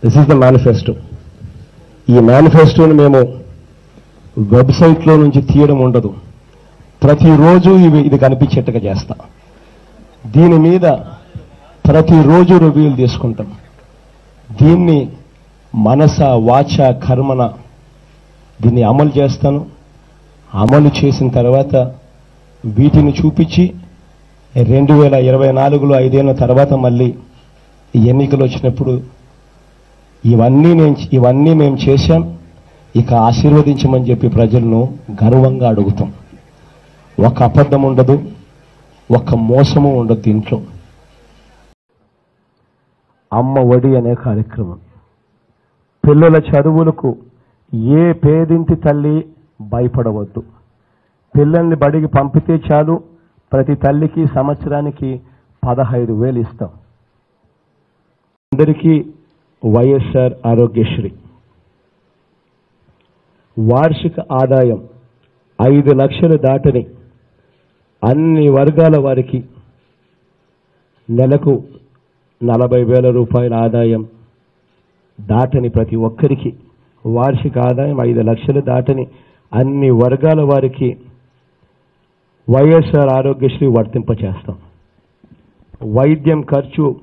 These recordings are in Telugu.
This is the manifesto. ఈ మేనిఫెస్టోని మేము వెబ్సైట్లో నుంచి తీయడం ఉండదు. ప్రతిరోజు ఇవి ఇది కనిపించేట్టుగా చేస్తా. దీని మీద ప్రతిరోజు రివ్యూలు తీసుకుంటాం. దీన్ని మనస వాచ కర్మన దీన్ని అమలు చేస్తాను. అమలు చేసిన తర్వాత వీటిని చూపించి రెండు వేల ఇరవై నాలుగులో ఐదేళ్ళ తర్వాత మళ్ళీ ఎన్నికలు వచ్చినప్పుడు ఇవన్నీ నేను ఇవన్నీ మేము చేశాం. ఇక ఆశీర్వదించమని చెప్పి ప్రజలను గర్వంగా అడుగుతాం. ఒక అబద్ధం ఉండదు ఒక మోసము ఉండదు దీంట్లో. అమ్మ ఒడి అనే కార్యక్రమం. పిల్లల చదువులకు ఏ పేదింటి తల్లి భయపడవద్దు. పిల్లల్ని బడికి పంపితే చాలు ప్రతి తల్లికి సంవత్సరానికి పదహైదు వేలు ఇస్తాం. అందరికీ వైఎస్ఆర్ ఆరోగ్యశ్రీ. వార్షిక ఆదాయం ఐదు లక్షలు దాటని అన్ని వర్గాల వారికి నెలకు నలభై వేల రూపాయల ఆదాయం దాటని ప్రతి ఒక్కరికి వార్షిక ఆదాయం ఐదు లక్షలు దాటని అన్ని వర్గాల వారికి వైఎస్ఆర్ ఆరోగ్యశ్రీ వర్తింపచేస్తాం. వైద్యం ఖర్చు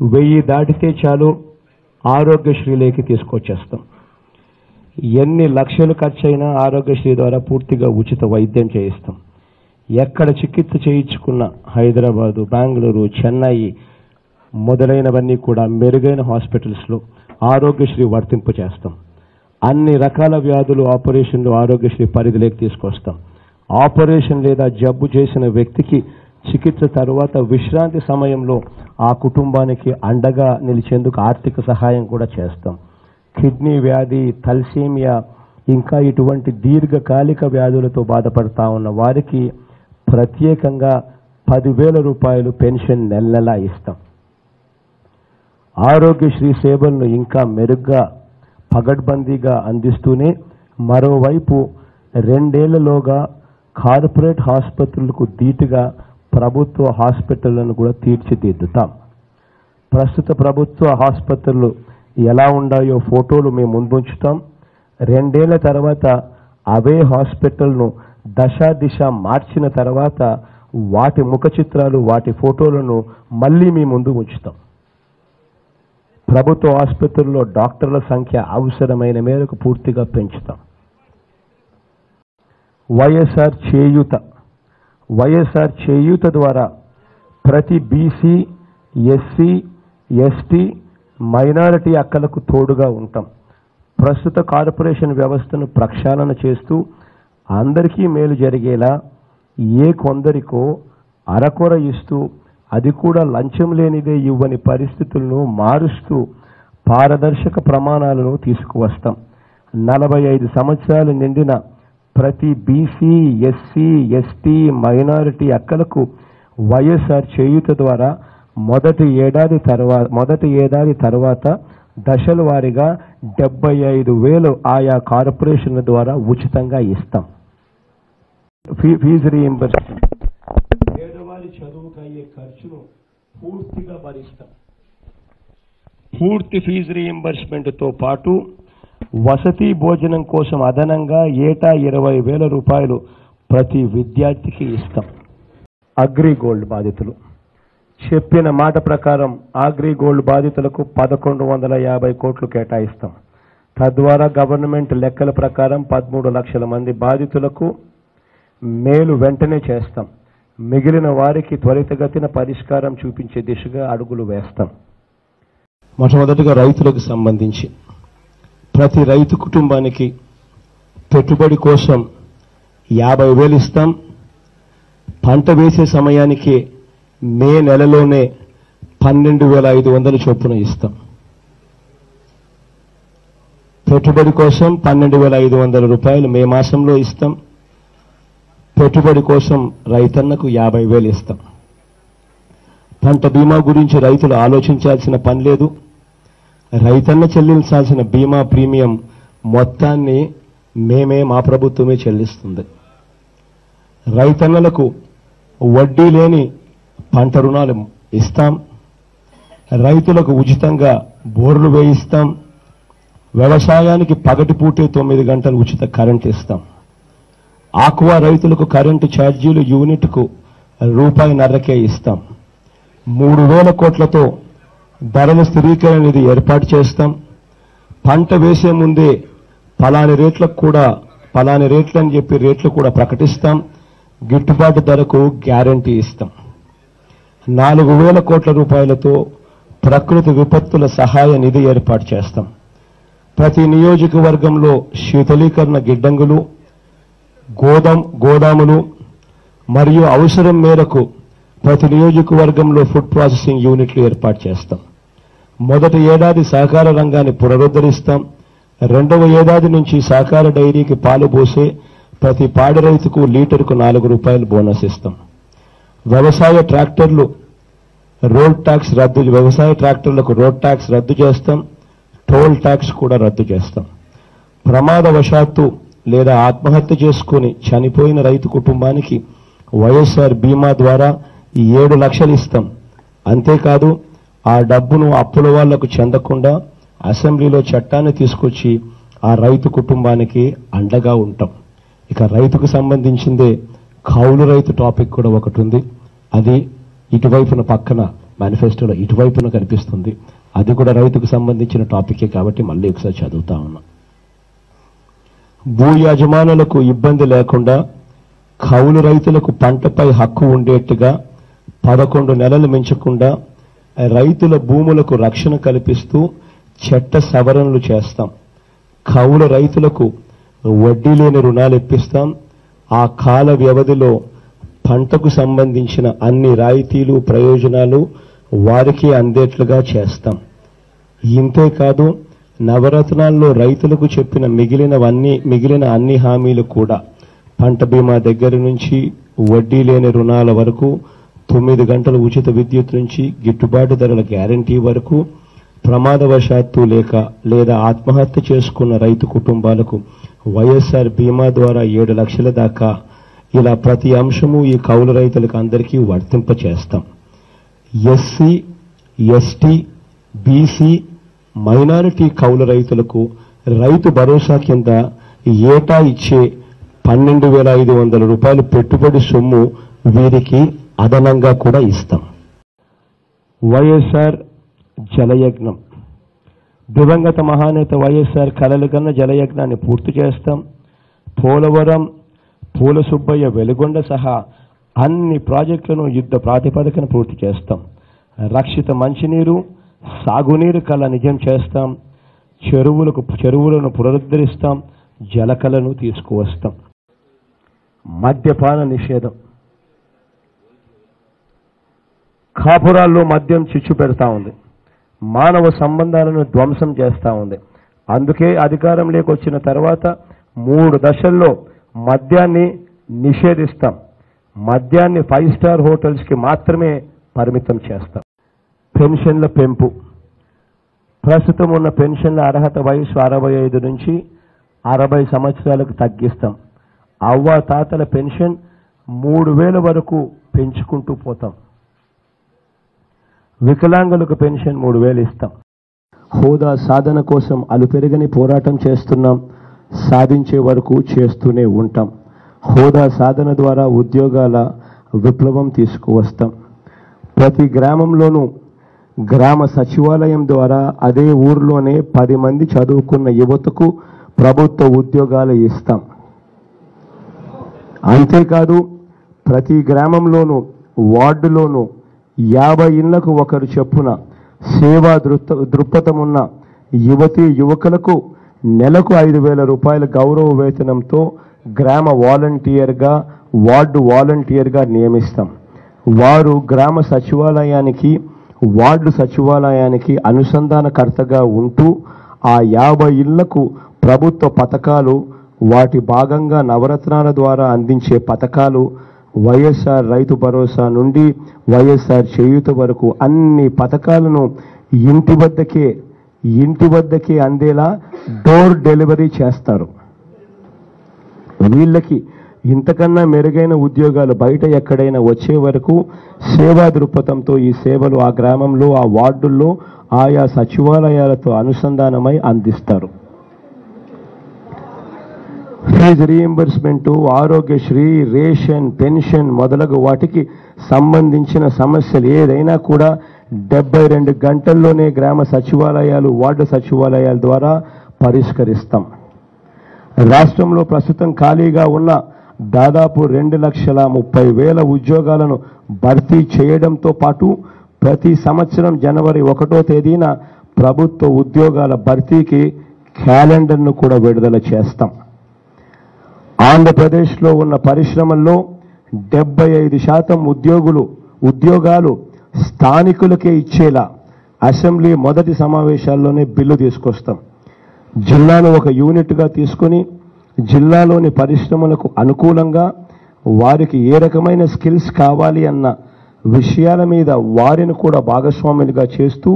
వెయ్యి దాటితే చాలు. ఆరోగ్యశ్రీలోకి తీసుకొచ్చేస్తాం. ఎన్ని లక్షలు ఖర్చు అయినా ఆరోగ్యశ్రీ ద్వారా పూర్తిగా ఉచిత వైద్యం చేయిస్తాం. ఎక్కడ చికిత్స చేయించుకున్న హైదరాబాదు బెంగళూరు చెన్నై మొదలైనవన్నీ కూడా మెరుగైన హాస్పిటల్స్లో ఆరోగ్యశ్రీ వర్తింపు చేస్తాం. అన్ని రకాల వ్యాధులు ఆపరేషన్లు ఆరోగ్యశ్రీ పరిధిలోకి తీసుకొస్తాం. ఆపరేషన్ లేదా జబ్బు చేసిన వ్యక్తికి చికిత్స తర్వాత విశ్రాంతి సమయంలో ఆ కుటుంబానికి అండగా నిలిచేందుకు ఆర్థిక సహాయం కూడా చేస్తాం. కిడ్నీ వ్యాధి థల్సీమియా ఇంకా ఇటువంటి దీర్ఘకాలిక వ్యాధులతో బాధపడతా ఉన్న వారికి ప్రత్యేకంగా పదివేల రూపాయలు పెన్షన్ నెల నెలా ఇస్తాం. ఆరోగ్యశ్రీ సేవలను ఇంకా మెరుగ్గా పగడ్బందీగా అందిస్తూనే మరోవైపు రెండేళ్ళలోగా కార్పొరేట్ ఆసుపత్రులకు ధీటుగా ప్రభుత్వ హాస్పిటళ్ళను కూడా తీర్చిదిద్దుతాం. ప్రస్తుత ప్రభుత్వ ఆసుపత్రులు ఎలా ఉన్నాయో ఫోటోలు మేము ముందుంచుతాం. రెండేళ్ళ తర్వాత అవే హాస్పిటల్ను దశ దిశ మార్చిన తర్వాత వాటి ముఖ చిత్రాలు వాటి ఫోటోలను మళ్ళీ మీ ముందు ఉంచుతాం. ప్రభుత్వ ఆసుపత్రుల్లో డాక్టర్ల సంఖ్య అవసరమైన మేరకు పూర్తిగా పెంచుతాం. వైఎస్ఆర్ చేయూత వైఎస్ఆర్ చేయూత ద్వారా ప్రతి బీసీ ఎస్సీ ఎస్టీ మైనారిటీ అక్కలకు తోడుగా ఉంటాం. ప్రస్తుత కార్పొరేషన్ వ్యవస్థను ప్రక్షాళన చేస్తూ అందరికీ మేలు జరిగేలా ఏ కొందరికో అరకొర ఇస్తూ అది కూడా లంచం లేనిదే ఇవ్వని పరిస్థితులను మారుస్తూ పారదర్శక ప్రమాణాలను తీసుకువస్తాం. నలభై ఐదు సంవత్సరాలు నిండిన ప్రతి బీసీ ఎస్సీ ఎస్టీ మైనారిటీ అక్కలకు వైఎస్ఆర్ చేయూత ద్వారా మొదటి ఏడాది తర్వాత మొదటి ఏడాది తర్వాత దశల వారీగా డెబ్బై ఐదు వేలు ఆయా కార్పొరేషన్ల ద్వారా ఉచితంగా ఇస్తాం. Fee- fee reimbursement. పేదవారి చదువుకు అయ్యే ఖర్చును పూర్తిగా భరిస్తాం. పూర్తి ఫీజు రీయింబర్స్మెంట్తో పాటు వసతి భోజనం కోసం అదనంగా ఏటా ఇరవై వేల రూపాయలు ప్రతి విద్యార్థికి ఇస్తాం. అగ్రిగోల్డ్ బాధితులు. చెప్పిన మాట ప్రకారం అగ్రిగోల్డ్ బాధితులకు పదకొండు వందల యాభై కోట్లు కేటాయిస్తాం. తద్వారా గవర్నమెంట్ లెక్కల ప్రకారం పదమూడు లక్షల మంది బాధితులకు మేలు వెంటనే చేస్తాం. మిగిలిన వారికి త్వరితగతిన పరిష్కారం చూపించే దిశగా అడుగులు వేస్తాం. మొట్టమొదటిగా రైతులకు సంబంధించి ప్రతి రైతు కుటుంబానికి పెట్టుబడి కోసం యాభై వేలు ఇస్తాం. పంట వేసే సమయానికి మే నెలలోనే పన్నెండు వేల ఐదు వందల చొప్పున ఇస్తాం. పెట్టుబడి కోసం పన్నెండు వేల ఐదు వందల రూపాయలు మే మాసంలో ఇస్తాం. పెట్టుబడి కోసం రైతన్నకు యాభై వేలు ఇస్తాం. పంట బీమా గురించి రైతులు ఆలోచించాల్సిన పని లేదు. రైతన్న చెల్లించాల్సిన బీమా ప్రీమియం మొత్తాన్ని మేమే మా ప్రభుత్వమే చెల్లిస్తుంది. రైతన్నలకు వడ్డీ లేని పంట రుణాలు ఇస్తాం. రైతులకు ఉచితంగా బోర్లు వేయిస్తాం. వ్యవసాయానికి పగటిపూటే తొమ్మిది గంటలు ఉచిత కరెంట్ ఇస్తాం. ఆక్వా రైతులకు కరెంటు ఛార్జీలు యూనిట్కు రూపాయి నర్రకే ఇస్తాం. మూడు వేల కోట్లతో ధరల స్థిరీకరణ నిధి ఏర్పాటు చేస్తాం. పంట వేసే ముందే పలాని రేట్లకు కూడా పలాని రేట్లు అని చెప్పి రేట్లు కూడా ప్రకటిస్తాం. గిట్టుబాటు ధరకు గ్యారంటీ ఇస్తాం. నాలుగు వేల కోట్ల రూపాయలతో ప్రకృతి విపత్తుల సహాయ నిధి ఏర్పాటు చేస్తాం. ప్రతి నియోజకవర్గంలో శీతలీకరణ గిడ్డంగులు గోదాం గోదాములు మరియు అవసరం మేరకు ప్రతి నియోజకవర్గంలో ఫుడ్ ప్రాసెసింగ్ యూనిట్లు ఏర్పాటు చేస్తాం. మొదటి ఏడాది సహకార రంగాన్ని పునరుద్ధరిస్తాం. రెండవ ఏడాది నుంచి సహకార డైరీకి పాలు పోసే ప్రతి పాడి రైతుకు లీటర్కు నాలుగు రూపాయలు బోనస్ ఇస్తాం. వ్యవసాయ ట్రాక్టర్లు రోడ్ ట్యాక్స్ రద్దు వ్యవసాయ ట్రాక్టర్లకు రోడ్ ట్యాక్స్ రద్దు చేస్తాం. టోల్ ట్యాక్స్ కూడా రద్దు చేస్తాం. ప్రమాదవశాత్తు లేదా ఆత్మహత్య చేసుకుని చనిపోయిన రైతు కుటుంబానికి వైఎస్ఆర్ బీమా ద్వారా ఏడు లక్షలు ఇస్తాం. అంతేకాదు ఆ డబ్బును అప్పుల వాళ్ళకు చెందకుండా అసెంబ్లీలో చట్టాన్ని తీసుకొచ్చి ఆ రైతు కుటుంబానికి అండగా ఉంటాం. ఇక రైతుకు సంబంధించిందే కౌలు రైతు టాపిక్ కూడా ఒకటి ఉంది అది ఇటువైపున పక్కన మేనిఫెస్టోలో ఇటువైపున కనిపిస్తుంది. అది కూడా రైతుకు సంబంధించిన టాపికే కాబట్టి మళ్ళీ ఒకసారి చదువుతా ఉన్నా. భూ యజమానులకు ఇబ్బంది లేకుండా కౌలు రైతులకు పంటపై హక్కు ఉండేట్టుగా పదకొండు నెలలు మించకుండా రైతుల భూములకు రక్షణ కల్పిస్తూ చట్ట సవరణలు చేస్తాం. కౌలు రైతులకు వడ్డీ లేని రుణాలు ఇప్పిస్తాం. ఆ కాల వ్యవధిలో పంటకు సంబంధించిన అన్ని రాయితీలు ప్రయోజనాలు వారికి అందేట్లుగా చేస్తాం. ఇంతే కాదు నవరత్నాల్లో రైతులకు చెప్పిన మిగిలినవన్నీ మిగిలిన అన్ని హామీలు కూడా పంట బీమా దగ్గర నుంచి వడ్డీ లేని రుణాల వరకు తొమ్మిది గంటల ఉచిత విద్యుత్ నుంచి గిట్టుబాటు ధరల గ్యారంటీ వరకు ప్రమాదవశాత్తు లేక లేదా ఆత్మహత్య చేసుకున్న రైతు కుటుంబాలకు వైఎస్ఆర్ బీమా ద్వారా ఏడు లక్షల దాకా. ఇలా ప్రతి అంశము ఈ కౌలు రైతులకు అందరికీ వర్తింప చేస్తాం ఎస్సీ ఎస్టీ బీసీ మైనారిటీ కౌలు రైతులకు రైతు భరోసా కింద ఏటా ఇచ్చే పన్నెండు వేల ఐదు వందల రూపాయలు పెట్టుబడి సొమ్ము వీరికి అదనంగా కూడా ఇస్తాం. వైఎస్ఆర్ జలయజ్ఞం. దివంగత మహానేత వైఎస్ఆర్ కలలు కన్న జలయజ్ఞాన్ని పూర్తి చేస్తాం. పోలవరం పూల సుబ్బయ్య వెలుగొండ సహా అన్ని ప్రాజెక్టులను యుద్ధ ప్రాతిపదికన పూర్తి చేస్తాం. రక్షిత మంచినీరు సాగునీరు కళ నిజం చేస్తాం. చెరువులకు చెరువులను పునరుద్ధరిస్తాం. జలకలను తీసుకువస్తాం. మద్యపాన నిషేధం. కాపురాల్లో మద్యం చిచ్చు పెడతా ఉంది. మానవ సంబంధాలను ధ్వంసం చేస్తూ ఉంది. అందుకే అధికారంలోకి వచ్చిన తర్వాత మూడు దశల్లో మద్యాన్ని నిషేధిస్తాం. మద్యాన్ని ఫైవ్ స్టార్ హోటల్స్కి మాత్రమే పరిమితం చేస్తాం. పెన్షన్ల పెంపు. ప్రస్తుతం ఉన్న పెన్షన్ల అర్హత వయసు అరవై ఐదు నుంచి అరవై సంవత్సరాలకు తగ్గిస్తాం. అవ్వ తాతల పెన్షన్ మూడు వేల వరకు పెంచుకుంటూ పోతాం. వికలాంగులకు పెన్షన్ మూడు వేలు ఇస్తాం. హోదా సాధన కోసం అలుపెరగని పోరాటం చేస్తున్నాం. సాధించే వరకు చేస్తూనే ఉంటాం. హోదా సాధన ద్వారా ఉద్యోగాల విప్లవం తీసుకువస్తాం. ప్రతి గ్రామంలోనూ గ్రామ సచివాలయం ద్వారా అదే ఊర్లోనే పది మంది చదువుకున్న యువతకు ప్రభుత్వ ఉద్యోగాలు ఇస్తాం. అంతేకాదు ప్రతి గ్రామంలోనూ వార్డులోనూ యాభై ఇళ్ళకు ఒకరు చెప్పున సేవా దృత దృక్పథం ఉన్న యువతీ యువకులకు నెలకు ఐదు వేల రూపాయల గౌరవ వేతనంతో గ్రామ వాలంటీర్గా వార్డు వాలంటీర్గా నియమిస్తాం. వారు గ్రామ సచివాలయానికి వార్డు సచివాలయానికి అనుసంధానకర్తగా ఉంటూ ఆ యాభై ఇళ్ళకు ప్రభుత్వ పథకాలు వాటి భాగంగా నవరత్నాల ద్వారా అందించే పథకాలు వైఎస్ఆర్ రైతు భరోసా నుండి వైఎస్ఆర్ చేయూత వరకు అన్ని పథకాలను ఇంటి వద్దకే ఇంటి వద్దకే అందేలా డోర్ డెలివరీ చేస్తారు. వీళ్ళకి ఇంతకన్నా మెరుగైన ఉద్యోగాలు బయట ఎక్కడైనా వచ్చే వరకు సేవా దృక్పథంతో ఈ సేవలు ఆ గ్రామంలో ఆ వార్డుల్లో ఆయా సచివాలయాలతో అనుసంధానమై అందిస్తారు. Fee reimbursement Aarogyasri ration pension మొదలగు వాటికి సంబంధించిన సమస్యలు ఏదైనా కూడా డెబ్బై రెండు గంటల్లోనే గ్రామ సచివాలయాలు వార్డు సచివాలయాల ద్వారా పరిష్కరిస్తాం. రాష్ట్రంలో ప్రస్తుతం ఖాళీగా ఉన్న దాదాపు రెండు లక్షల ముప్పై వేల ఉద్యోగాలను భర్తీ చేయడంతో పాటు ప్రతి సంవత్సరం జనవరి ఒకటో తేదీన ప్రభుత్వ ఉద్యోగాల భర్తీకి క్యాలెండర్ను కూడా విడుదల చేస్తాం. ఆంధ్రప్రదేశ్లో ఉన్న పరిశ్రమల్లో డెబ్బై ఐదు శాతం ఉద్యోగులు ఉద్యోగాలు స్థానికులకే ఇచ్చేలా అసెంబ్లీ మొదటి సమావేశాల్లోనే బిల్లు తీసుకొస్తాం. జిల్లాను ఒక యూనిట్గా తీసుకొని జిల్లాలోని పరిశ్రమలకు అనుకూలంగా వారికి ఏ రకమైన స్కిల్స్ కావాలి అన్న విషయాల మీద వారిని కూడా భాగస్వాములుగా చేస్తూ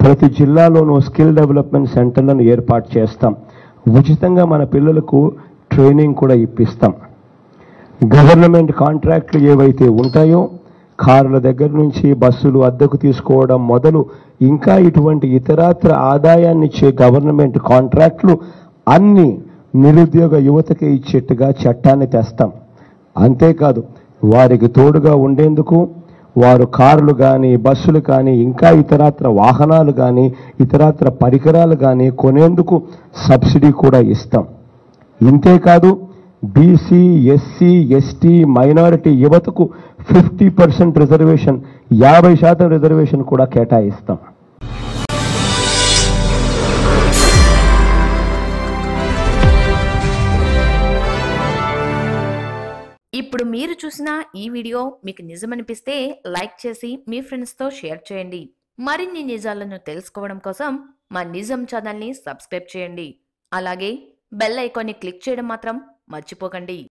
ప్రతి జిల్లాలోనూ స్కిల్ డెవలప్మెంట్ సెంటర్లను ఏర్పాటు చేస్తాం. ఉచితంగా మన పిల్లలకు ట్రైనింగ్ కూడా ఇప్పిస్తాం. గవర్నమెంట్ కాంట్రాక్ట్లు ఏవైతే ఉంటాయో కార్ల దగ్గర నుంచి బస్సులు అద్దెకు తీసుకోవడం మొదలు ఇంకా ఇటువంటి ఇతరాత్ర ఆదాయాన్ని ఇచ్చే గవర్నమెంట్ కాంట్రాక్ట్లు అన్ని నిరుద్యోగ యువతకి ఇచ్చేట్టుగా చట్టాన్ని తెస్తాం. అంతేకాదు వారికి తోడుగా ఉండేందుకు వారు కార్లు కానీ బస్సులు కానీ ఇంకా ఇతరాత్ర వాహనాలు కానీ ఇతరాత్ర పరికరాలు కానీ కొనేందుకు సబ్సిడీ కూడా ఇస్తాం. ఇంతేకాదు బీసీ ఎస్సీ ఎస్టీ మైనారిటీ యువతకు ఫిఫ్టీ పర్సెంట్ రిజర్వేషన్ యాభై శాతం రిజర్వేషన్ కూడా కేటాయిస్తాం. ఇప్పుడు మీరు చూసిన ఈ వీడియో మీకు నిజమనిపిస్తే లైక్ చేసి మీ ఫ్రెండ్స్తో షేర్ చేయండి. మరిన్ని నిజాలను తెలుసుకోవడం కోసం మా నిజం ఛానల్ని సబ్స్క్రైబ్ చేయండి. అలాగే బెల్ ఐకాన్ని క్లిక్ చేయడం మాత్రం మర్చిపోకండి.